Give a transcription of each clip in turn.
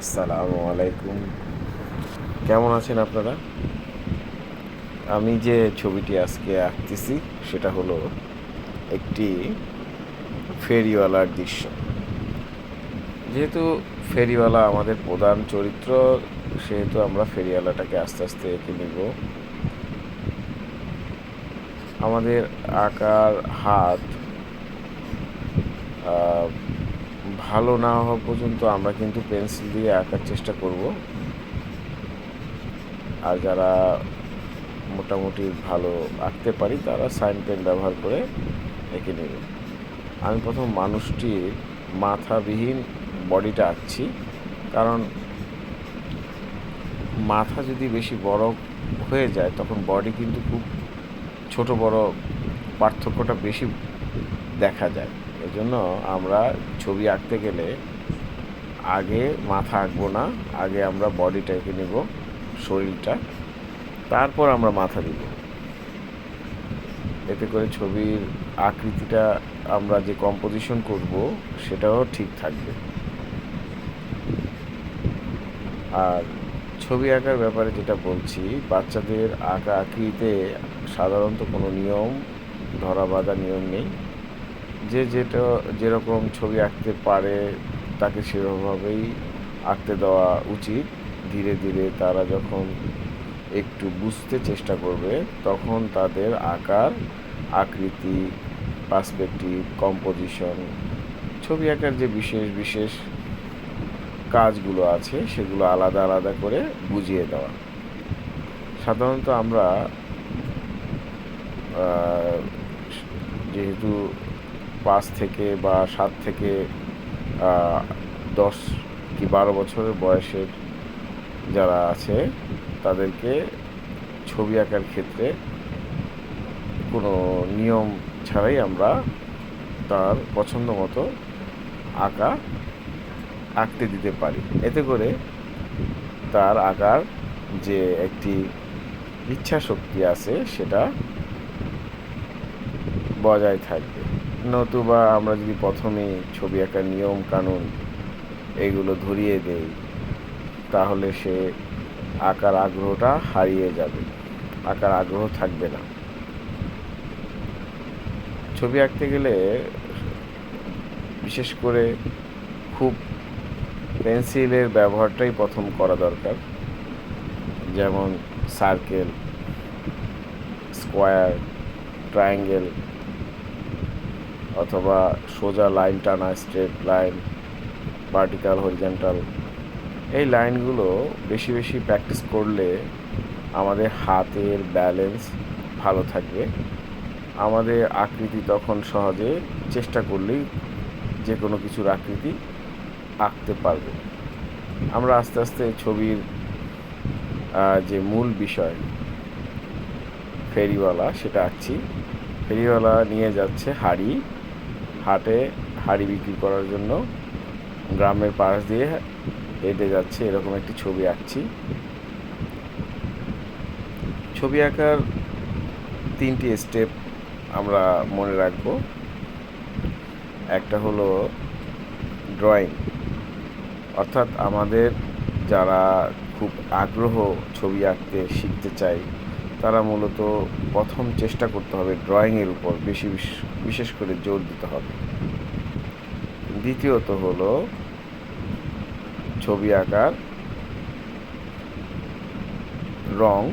আসসালামু আলাইকুম। কেমন আছেন আপনারা? আমি যে ছবিটি আজকে আঁকতেছি, সেটা হলো একটি ফেরিওয়ালার দৃশ্য। যেহেতু ফেরিওয়ালা আমাদের প্রধান চরিত্র, সেহেতু আমরা ফেরিওয়ালাটাকে আস্তে আস্তে এঁকে নিব। আমাদের আঁকার হাত ভালো না হওয়া পর্যন্ত আমরা কিন্তু পেন্সিল দিয়ে আঁকার চেষ্টা করব। আর যারা মোটামুটি ভালো আঁকতে পারি, তারা সাইন পেন ব্যবহার করে এঁকে নেবে। আমি প্রথম মানুষটির মাথাবিহীন বডিটা আঁকছি, কারণ মাথা যদি বেশি বড় হয়ে যায়, তখন বডি কিন্তু খুব ছোট বড় পার্থক্যটা বেশি দেখা যায়। এজন্য আমরা ছবি আঁকতে গেলে আগে মাথা আঁকবো না, আগে আমরা বডিটা এঁকে নেব, শরীরটা, তারপর আমরা মাথা দিব। এতে করে ছবির আকৃতিটা আমরা যে কম্পোজিশন করব, সেটাও ঠিক থাকবে। আর ছবি আঁকার ব্যাপারে যেটা বলছি, বাচ্চাদের আঁকা আঁকিতে সাধারণত কোনো নিয়ম, ধরা বাঁধা নিয়ম নেই। যে যেটা যেরকম ছবি আঁকতে পারে, তাকে সেভাবেই আঁকতে দেওয়া উচিত। ধীরে ধীরে তারা যখন একটু বুঝতে চেষ্টা করবে, তখন তাদের আকার আকৃতি, পার্সপেক্টিভ, কম্পোজিশন, ছবি আঁকার যে বিশেষ বিশেষ কাজগুলো আছে, সেগুলো আলাদা আলাদা করে বুঝিয়ে দেওয়া। সাধারণত আমরা যেহেতু পাঁচ থেকে বা সাত থেকে দশ কি বারো বছরের বয়সের যারা আছে, তাদেরকে ছবি আঁকার ক্ষেত্রে কোনো নিয়ম ছাড়াই আমরা তার পছন্দ মতো আঁকা আঁকতে দিতে পারি। এতে করে তার আঁকার যে একটি ইচ্ছা শক্তি আছে, সেটা বজায় থাকবে। নতুবা আমরা যদি প্রথমে ছবি আঁকার নিয়ম, কানুন এগুলো ধরিয়ে দেই, তাহলে সে আঁকার আগ্রহটা হারিয়ে যাবে। আঁকার আগ্রহ থাকবে না। ছবি আঁকতে গেলে বিশেষ করে খুব পেন্সিলের ব্যবহারটাই প্রথম করা দরকার। যেমন সার্কেল, স্কোয়ার, ট্রায়াঙ্গেল অথবা সোজা লাইন টানা, স্ট্রেট লাইন, ভার্টিক্যাল, হরিজেন্টাল, এই লাইনগুলো বেশি বেশি প্র্যাকটিস করলে আমাদের হাতের ব্যালেন্স ভালো থাকবে। আমাদের আকৃতি তখন সহজে চেষ্টা করলেই যে কোনো কিছুর আকৃতি আঁকতে পারবে। আমরা আস্তে আস্তে ছবির যে মূল বিষয়, ফেরিওয়ালা সেটা আঁকছি। ফেরিওয়ালা নিয়ে যাচ্ছে হাড়ি। হাটে হাড়ি বিক্রি করার জন্য গ্রামের পাশ দিয়ে হেঁটে যাচ্ছে, এরকম একটি ছবি আঁকছি। ছবি আঁকার তিনটি স্টেপ আমরা মনে রাখব। একটা হলো ড্রয়িং অর্থাৎ আমাদের যারা খুব আগ্রহ ছবি আঁকতে শিখতে চায় তারা মূলত প্রথম চেষ্টা করতে হবে ড্রয়িংয়ের উপর, বেশি বিশ- বিশেষ করে জোর দিতে হবে। দ্বিতীয়ত হলো ছবি আঁকার রং।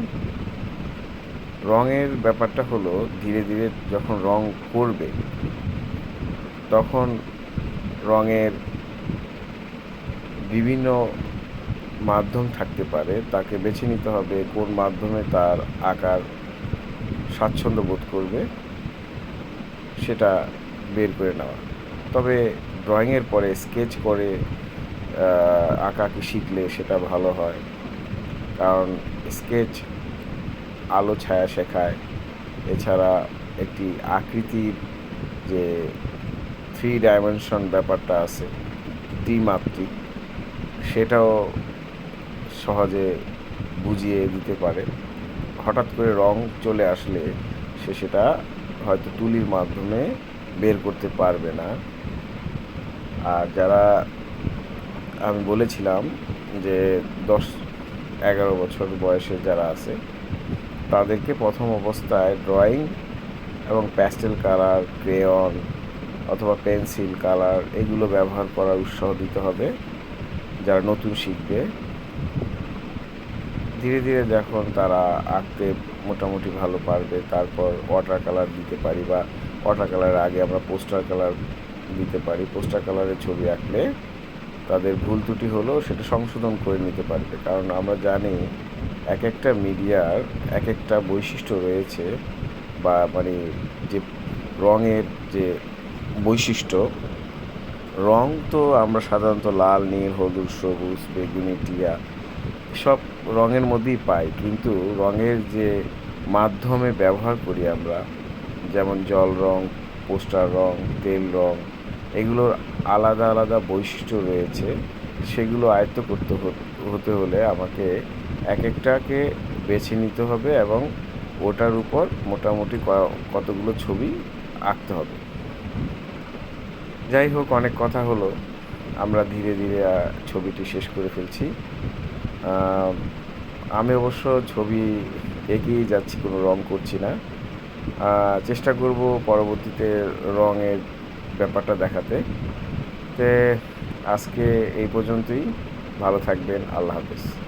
রঙের ব্যাপারটা হলো ধীরে ধীরে যখন রং করবে, তখন রঙের বিভিন্ন মাধ্যম থাকতে পারে তাকে বেছে নিতে হবে কোন মাধ্যমে তার আঁকার স্বাচ্ছন্দ্য বোধ করবে সেটা বের করে নেওয়া। তবে ড্রয়িংয়ের পরে স্কেচ করে আহ, আঁকাআঁকি শিখলে সেটা ভালো হয়। কারণ স্কেচ আলো ছায়া শেখায়। এছাড়া একটি আকৃতির যে থ্রি ডাইমেনশন ব্যাপারটা আছে ত্রিমাত্রিক সেটাও সহজে বুঝিয়ে দিতে পারে। হঠাৎ করে রং চলে আসলে সে সেটা হয়তো তুলির মাধ্যমে বের করতে পারবে না। আর যারা আমি বলেছিলাম যে দশ, এগারো বছর বয়সে যারা আছে, তাদেরকে প্রথম অবস্থায় ড্রয়িং এবং প্যাস্টেল কালার, ক্রেয়ন অথবা পেন্সিল, কালার এগুলো ব্যবহার করার উৎসাহ দিতে হবে। যারা নতুন শিখবে ধীরে ধীরে যখন তারা আঁকতে মোটামুটি ভালো পারবে, তারপর ওয়াটার কালার দিতে পারি বা ওয়াটার কালারের আগে আমরা পোস্টার কালার দিতে পারি পোস্টার কালারের ছবি আঁকলে তাদের ভুল ত্রুটি হলেও সেটা সংশোধন করে নিতে পারবে। কারণ আমরা জানি এক একটা মিডিয়ার এক একটা বৈশিষ্ট্য রয়েছে বা মানে যে রঙের যে বৈশিষ্ট্য রং তো আমরা সাধারণত লাল, নীল, হলুদ, সবুজ, বেগুনি, টিয়া সব রঙের মধ্যেই পাই, কিন্তু রঙের যে মাধ্যমে ব্যবহার করি আমরা, যেমন জল রং, পোস্টার রং, তেল রং, এগুলোর আলাদা আলাদা বৈশিষ্ট্য রয়েছে, সেগুলো আয়ত্ত করতে হতে হলে আমাকে এক একটাকে বেছে নিতে হবে এবং ওটার উপর মোটামুটি কতগুলো ছবি আঁকতে হবে। যাই হোক, অনেক কথা হলো, আমরা ধীরে ধীরে ছবিটি শেষ করে ফেলছি। আমি অবশ্য ছবি এগিয়ে যাচ্ছি, কোনো রং করছি না। চেষ্টা করব পরবর্তীতে রঙের ব্যাপারটা দেখাতে। তে, আজকে এই পর্যন্তই। ভালো থাকবেন। আল্লাহ হাফেজ।